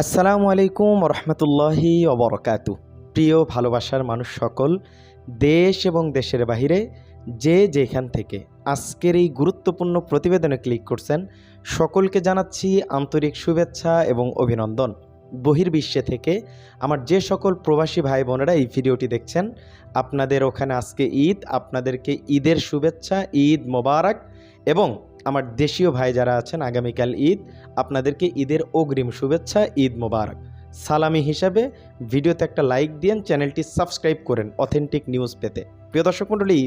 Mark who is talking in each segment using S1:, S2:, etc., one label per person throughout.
S1: আসসালামু আলাইকুম রহমতুল্লাহি অবরকাতু প্রিয় ভালোবাসার মানুষ সকল, দেশ এবং দেশের বাহিরে যে যেখান থেকে আজকের এই গুরুত্বপূর্ণ প্রতিবেদনে ক্লিক করছেন, সকলকে জানাচ্ছি আন্তরিক শুভেচ্ছা এবং অভিনন্দন। বহির্বিশ্বে থেকে আমার যে সকল প্রবাসী ভাই বোনেরা এই ভিডিওটি দেখছেন, আপনাদের ওখানে আজকে ঈদ, আপনাদেরকে ঈদের শুভেচ্ছা, ঈদ মোবারক এবং আমার দেশীয় ভাই যারা আছেন, আগামীকাল ঈদ, আপনাদেরকে ঈদের অগ্রিম শুভেচ্ছা, ঈদ মোবারক। সালামি হিসাবে ভিডিওতে একটা লাইক দিন চ্যানেলটি সাবস্ক্রাইব করেন অথেন্টিক নিউজ পেতে। প্রিয় দর্শক মণ্ডলী,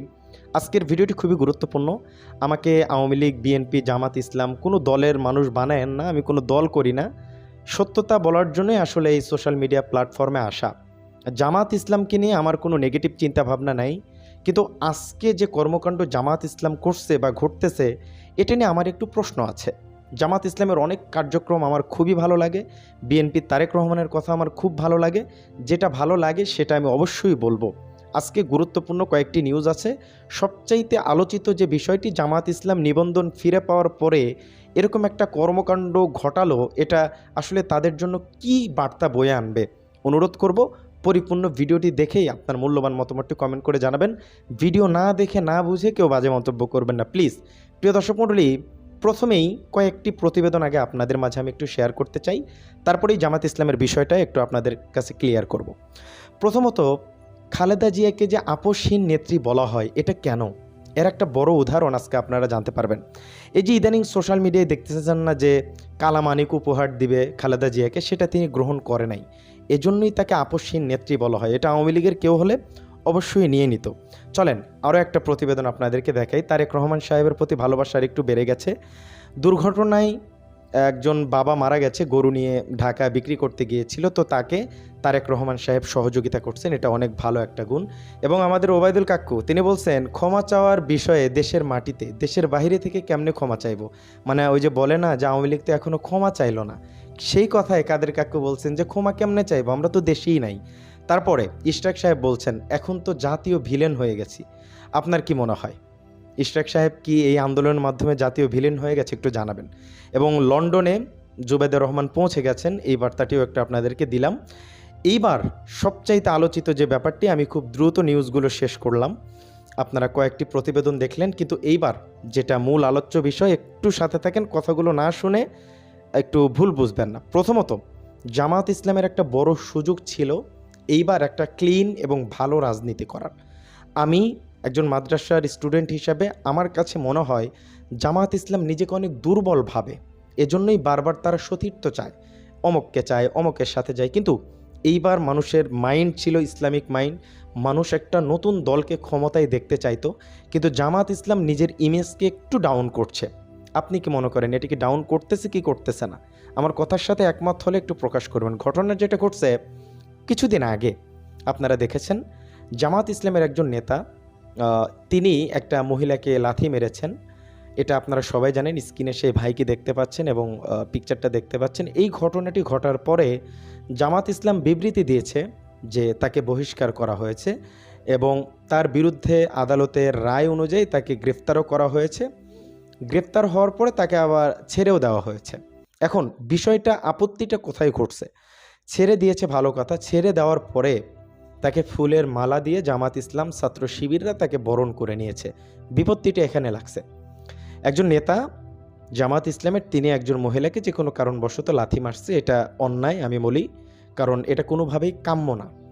S1: আজকের ভিডিওটি খুবই গুরুত্বপূর্ণ। আমাকে আওয়ামী লীগ, বিএনপি, জামাত ইসলাম কোনো দলের মানুষ বানায়েন না, আমি কোনো দল করি না। সত্যতা বলার জন্যই আসলে এই সোশ্যাল মিডিয়া প্ল্যাটফর্মে আসা। জামাত ইসলামকে নিয়ে আমার কোনো নেগেটিভ চিন্তাভাবনা নাই। কিন্তু আজকে যে কর্মকাণ্ড জামাত ইসলাম করছে বা ঘটতেছে, এটা নিয়ে আমার একটু প্রশ্ন আছে। জামাত ইসলামের অনেক কার্যক্রম আমার খুবই ভালো লাগে, বিএনপি তারেক রহমানের কথা আমার খুব ভালো লাগে, যেটা ভালো লাগে সেটা আমি অবশ্যই বলব। আজকে গুরুত্বপূর্ণ কয়েকটি নিউজ আছে, সবচাইতে আলোচিত যে বিষয়টি জামাত ইসলাম নিবন্ধন ফিরে পাওয়ার পরে এরকম একটা কর্মকাণ্ড ঘটালো, এটা আসলে তাদের জন্য কি বার্তা বয়ে আনবে? অনুরোধ করব পরিপূর্ণ ভিডিওটি দেখেই আপনার মূল্যবান মতামতটি কমেন্ট করে জানাবেন। ভিডিও না দেখে না বুঝে কেউ বাজে মন্তব্য করবেন না প্লিজ প্রিয় দর্শক মণ্ডলী, প্রথমেই কয়েকটি প্রতিবেদন আগে আপনাদের মাঝে আমি একটু শেয়ার করতে চাই। তারপরেই জামাত ইসলামের বিষয়টা একটু আপনাদের কাছে ক্লিয়ার করব। প্রথমত, খালেদা জিয়াকে যে আপোষহীন নেত্রী বলা হয়, এটা কেন? এর একটা বড় উদাহরণ আজকে আপনারা জানতে পারবেন। এই যে ইদানিং সোশ্যাল মিডিয়ায় দেখতেছেন না যে, কালামানিক উপহার দিবে খালেদা জিয়াকে, সেটা তিনি গ্রহণ করে নাই। এজন্যই তাকে আপসহীন নেত্রী বলা হয়। এটা আওয়ামী লীগের কেউ হলে অবশ্যই নিয়ে নিত। চলেন, আরও একটা প্রতিবেদন আপনাদেরকে দেখাই। তারেক রহমান সাহেবের প্রতি ভালোবাসার একটু বেড়ে গেছে। দুর্ঘটনায় একজন বাবা মারা গেছে, গরু নিয়ে ঢাকা বিক্রি করতে গিয়েছিল। তো তাকে তারেক রহমান সাহেব সহযোগিতা করছেন, এটা অনেক ভালো একটা গুণ। এবং আমাদের ওবায়দুল কাক্কু তিনি বলছেন, ক্ষমা চাওয়ার বিষয়ে দেশের মাটিতে, দেশের বাইরে থেকে কেমনে ক্ষমা চাইব? মানে ওই যে বলে না যে আওয়ামী লীগ তো এখনও ক্ষমা চাইলো না। সেই কথায় কাদের কাকু বলছেন যে, ক্ষমা কেমনে চাইব? আমরা তো দেশেই নাই। তারপরে ইশরাক সাহেব বলছেন, এখন তো জাতীয় ভিলেন হয়ে গেছি। আপনার কি মনে হয়? ইশরাক সাহেব কি এই আন্দোলনের মাধ্যমে জাতীয় ভিলেন হয়ে গেছে একটু জানাবেন। এবং লন্ডনে জুবেদের রহমান পৌঁছে গেছেন, এই বার্তাটিও একটা আপনাদেরকে দিলাম। এইবার সবচাইতে আলোচিত যে ব্যাপারটি, আমি খুব দ্রুত নিউজগুলো শেষ করলাম। আপনারা কয়েকটি প্রতিবেদন দেখলেন, কিন্তু এইবার যেটা মূল আলোচ্য বিষয়, একটু সাথে থাকেন, কথাগুলো না শুনে একটু ভুল বুঝবেন না। প্রথমত জামাত ইসলামের একটা বড় সুযোগ ছিল এইবার একটা ক্লিন এবং ভালো রাজনীতি করার। আমি একজন মাদ্রাসার স্টুডেন্ট হিসাবে আমার কাছে মনে হয় জামাত ইসলাম নিজেকে অনেক দুর্বল ভাবে, এজন্যই বারবার তারা সতীর্থ চায়। অমককে চায়, অমকের সাথে যায়, কিন্তু এইবার মানুষের মাইন্ড ছিল ইসলামিক মাইন্ড মানুষ একটা নতুন দলকে ক্ষমতায় দেখতে চাইতো, কিন্তু জামাত ইসলাম নিজের ইমেজকে একটু ডাউন করছে। আপনি কি মনে করেন এটিকে ডাউন করতেছে কি করতেছে না? আমার কথার সাথে একমত হলে একটু প্রকাশ করবেন। ঘটনা যেটা ঘটছে, কিছুদিন আগে আপনারা দেখেছেন, জামাত ইসলামের একজন নেতা তিনি একটা মহিলাকে লাথি মেরেছেন। এটা আপনারা সবাই জানেন, স্ক্রিনে সেই ভাইকে দেখতে পাচ্ছেন এবং পিকচারটা দেখতে পাচ্ছেন। এই ঘটনাটি ঘটার পরে জামাত ইসলাম বিবৃতি দিয়েছে যে তাকে বহিষ্কার করা হয়েছে এবং তার বিরুদ্ধে আদালতের রায় অনুযায়ী তাকে গ্রেফতারও করা হয়েছে। গ্রেফতার হওয়ার পরে তাকে আবার ছেড়েও দেওয়া হয়েছে। এখন বিষয়টা, আপত্তিটা কোথায় ঘটছে? ছেড়ে দিয়েছে ভালো কথা, ছেড়ে দেওয়ার পরে তাকে ফুলের মালা দিয়ে জামাত ইসলাম ছাত্র শিবিররা তাকে বরণ করে নিয়েছে। বিপত্তিটা এখানে লাগছে। একজন নেতা, জামাত ইসলামের তিনি একজন মহিলাকে যে কোনো কারণবশত লাথি মারছে, এটা অন্যায় আমি বলি, কারণ এটা কোনোভাবেই কাম্য না।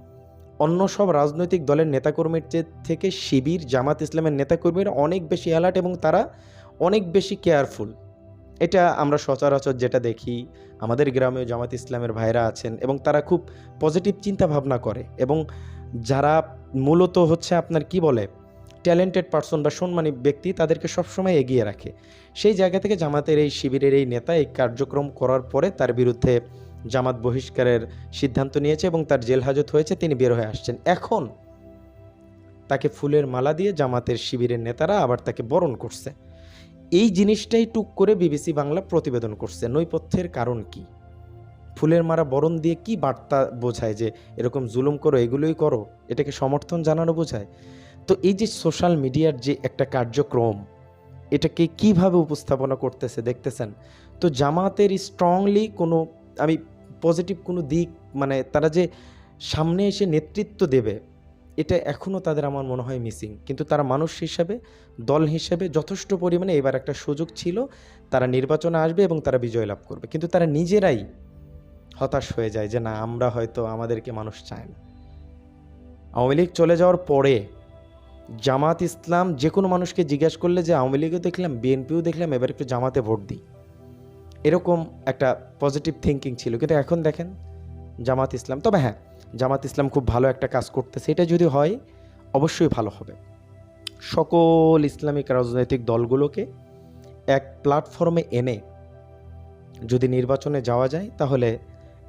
S1: অন্য সব রাজনৈতিক দলের নেতাকর্মীর থেকে শিবির, জামাত ইসলামের নেতাকর্মীরা অনেক বেশি অ্যালার্ট এবং তারা অনেক বেশি কেয়ারফুল। এটা আমরা সচরাচর যেটা দেখি, আমাদের গ্রামেও জামাত ইসলামের ভাইরা আছেন এবং তারা খুব পজিটিভ চিন্তা ভাবনা করে এবং যারা মূলত হচ্ছে আপনার কি বলে ট্যালেন্টেড পার্সন বা সম্মানী ব্যক্তি তাদেরকে সবসময় এগিয়ে রাখে। সেই জায়গা থেকে জামাতের এই শিবিরের এই নেতা এই কার্যক্রম করার পরে তার বিরুদ্ধে জামাত বহিষ্কারের সিদ্ধান্ত নিয়েছে এবং তার জেল হাজত হয়েছে, তিনি বের হয়ে আসছেন। এখন তাকে ফুলের মালা দিয়ে জামাতের শিবিরের নেতারা আবার তাকে বরণ করছে। এই জিনিসটাই টুক করে বিবিসি বাংলা প্রতিবেদন করছে। নৈপথ্যের কারণ কি? ফুলের মারা বরণ দিয়ে কি বার্তা বোঝায় যে এরকম জুলুম করো, এগুলোই করো? এটাকে সমর্থন জানানো বোঝায়? তো এই যে সোশ্যাল মিডিয়ার যে একটা কার্যক্রম, এটাকে কীভাবে উপস্থাপনা করতেছে দেখতেছেন? তো জামাতের স্ট্রংলি কোনো, আমি পজিটিভ কোনো দিক মানে তারা যে সামনে এসে নেতৃত্ব দেবে এটা এখনও তাদের আমার মনে হয় মিসিং কিন্তু তারা মানুষ হিসাবে, দল হিসেবে যথেষ্ট পরিমাণে এবার একটা সুযোগ ছিল, তারা নির্বাচনে আসবে এবং তারা বিজয় লাভ করবে। কিন্তু তারা নিজেরাই হতাশ হয়ে যায় যে না, আমরা হয়তো আমাদেরকে মানুষ চায় না। আওয়ামী লীগ চলে যাওয়ার পরে জামাত ইসলাম যে কোনো মানুষকে জিজ্ঞেস করলে যে আওয়ামী লীগও দেখলাম, বিএনপিও দেখলাম, এবার একটু জামাতে ভোট দিই। এরকম একটা পজিটিভ থিঙ্কিং ছিল। কিন্তু এখন দেখেন, জামাত ইসলাম, তবে হ্যাঁ জামাত ইসলাম খুব ভালো একটা কাজ করতেছে। এটা যদি হয়, অবশ্যই ভালো হবে। সকল ইসলামিক রাজনৈতিক দলগুলোকে এক প্ল্যাটফর্মে এনে যদি নির্বাচনে যাওয়া যায়, তাহলে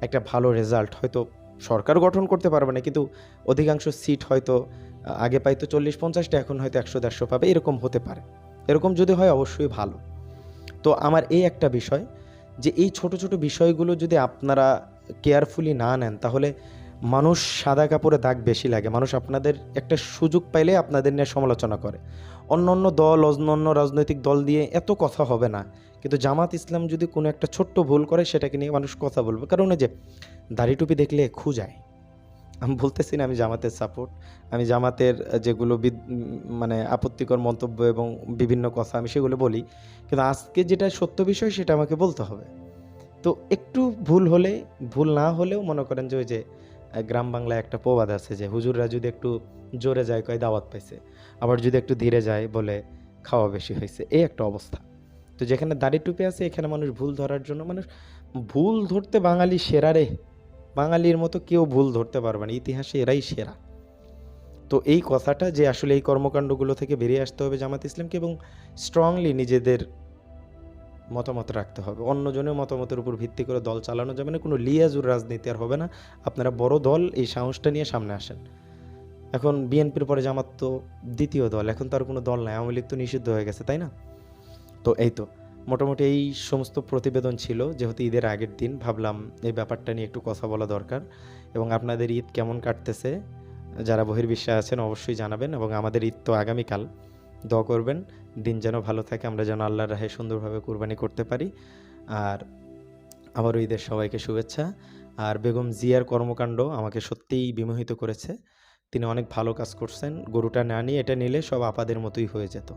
S1: একটা ভালো রেজাল্ট হয়তো সরকার গঠন করতে পারবে না, কিন্তু অধিকাংশ সিট হয়তো আগে পাইতো চল্লিশ পঞ্চাশটা, এখন হয়তো একশো দেড়শো পাবে, এরকম হতে পারে। এরকম যদি হয়, অবশ্যই ভালো। তো আমার এই একটা বিষয় যে, এই ছোট ছোট বিষয়গুলো যদি আপনারা কেয়ারফুলি না নেন, তাহলে মানুষ সাদা কাপড়ে দাগ বেশি লাগে। মানুষ আপনাদের একটা সুযোগ পাইলে আপনাদের নিয়ে সমালোচনা করে। অন্য অন্য দল অন্য অন্য রাজনৈতিক দল দিয়ে এত কথা হবে না। কিন্তু জামাত ইসলাম যদি কোনো একটা ছোট্ট ভুল করে, সেটাকে নিয়ে মানুষ কথা বলবে। কারণ যে দাড়ি টুপি দেখলে খুঁজায় আমি বলতেছি না আমি জামাতের সাপোর্ট আমি জামাতের যেগুলো মানে আপত্তিকর মন্তব্য এবং বিভিন্ন কথা আমি সেগুলো বলি। কিন্তু আজকে যেটা সত্য বিষয়, সেটা আমাকে বলতে হবে। তো একটু ভুল হলে, ভুল না হলেও মনে করেন যে ওই যে গ্রাম বাংলায় একটা প্রবাদ আছে যে, হুজুররা যদি একটু জোরে যায়, কয় দাওয়াত পাইছে? আবার যদি একটু ধীরে যায়, বলে খাওয়া বেশি হয়েছে এই একটা অবস্থা। তো যেখানে দাড়ি টুপি আছে, এখানে মানুষ ভুল ধরার জন্য, মানুষ ভুল ধরতে বাঙালি সেরা রে। বাঙালির মতো কেউ ভুল ধরতে পারবে না, ইতিহাসে এরাই সেরা। তো এই কথাটা যে, আসলে এই কর্মকাণ্ডগুলো থেকে বেরিয়ে আসতে হবে জামাত ইসলামকে এবং স্ট্রংলি নিজেদের মতামত রাখতে হবে। অন্যজনের মতামতের উপর ভিত্তি করে দল চালানো যাবে না কোনো লিয়াজুর রাজনীতি আর হবে না। আপনারা বড় দল, এই সাহসটা নিয়ে সামনে আসেন। এখন বিএনপির পরে জামাত তো দ্বিতীয় দল, এখন তো আর কোনো দল নাই। আওয়ামী লীগ তো নিষিদ্ধ হয়ে গেছে, তাই না? তো এই তো, মোটামুটি এই সমস্ত প্রতিবেদন ছিল, যেহেতু ঈদের আগের দিন, ভাবলাম এই ব্যাপারটা নিয়ে একটু কথা বলা দরকার। এবং আপনাদের ঈদ কেমন কাটতেছে, যারা বহির্বিশ্বে আছেন অবশ্যই জানাবেন, এবং আমাদের ঈদ তো আগামীকাল। দোয়া করবেন। দিন যেন ভালো থাকে, আমরা যেন আল্লাহর রাহে সুন্দরভাবে কুরবানি করতে পারি। আর আবারও ঈদের সবাইকে শুভেচ্ছা। আর বেগম জিয়ার কর্মকাণ্ড আমাকে সত্যিই বিমোহিত করেছে। তিনি অনেক ভালো কাজ করছেন। গরুটা না নিয়ে এটা নিলে সব আপাদের মতোই হয়ে যেত।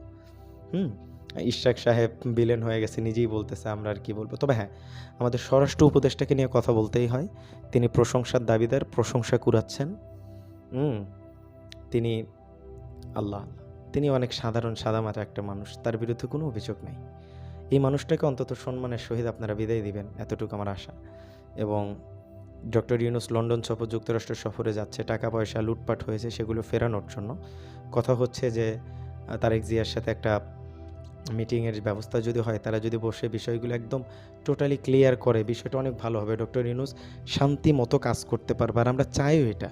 S1: হুম? ইশরাক সাহেব বিলেন হয়ে গেছে, নিজেই বলতেছে, আমরা আর কি বলব? তবে হ্যাঁ আমাদের স্বরাষ্ট্র উপদেষ্টাকে নিয়ে কথা বলতেই হয়। তিনি প্রশংসার দাবিদার, প্রশংসা কুড়াচ্ছেন। হুম? তিনি আল্লাহ আল্লাহ। তিনি অনেক সাধারণ, সাদামাটা একটা মানুষ। তার বিরুদ্ধে কোনো অভিযোগ নেই। এই মানুষটাকে অন্তত সম্মানের সহিত আপনারা বিদায় দিবেন, এতটুকু আমার আশা। এবং ডক্টর ইউনুস লন্ডন সফর যুক্তরাষ্ট্র সফরে যাচ্ছে টাকা পয়সা লুটপাট হয়েছে, সেগুলো ফেরানোর জন্য। কথা হচ্ছে যে, তারেক জিয়ার সাথে একটা মিটিংয়ের ব্যবস্থা যদি হয়, তারা যদি বসে বিষয়গুলো একদম টোটালি ক্লিয়ার করে, বিষয়টা অনেক ভালো হবে। ডক্টর ইউনুস শান্তি মতো কাজ করতে পারবে। আর আমরা চাইও এটা।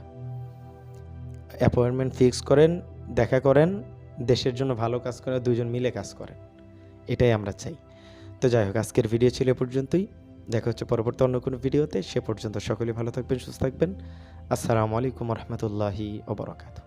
S1: অ্যাপয়েন্টমেন্ট ফিক্স করেন, দেখা করেন দেশের জন্য ভালো কাজ করে দুজন মিলে কাজ করেন। এটাই আমরা চাই। তো যাই হোক, আজকের ভিডিও ছিল এ পর্যন্তই। দেখা হচ্ছে পরবর্তী অন্য কোনো ভিডিওতে সে পর্যন্ত সকলেই ভালো থাকবেন, সুস্থ থাকবেন। আসসালামু আলাইকুম রহমতুল্লাহি ওবরাকাতু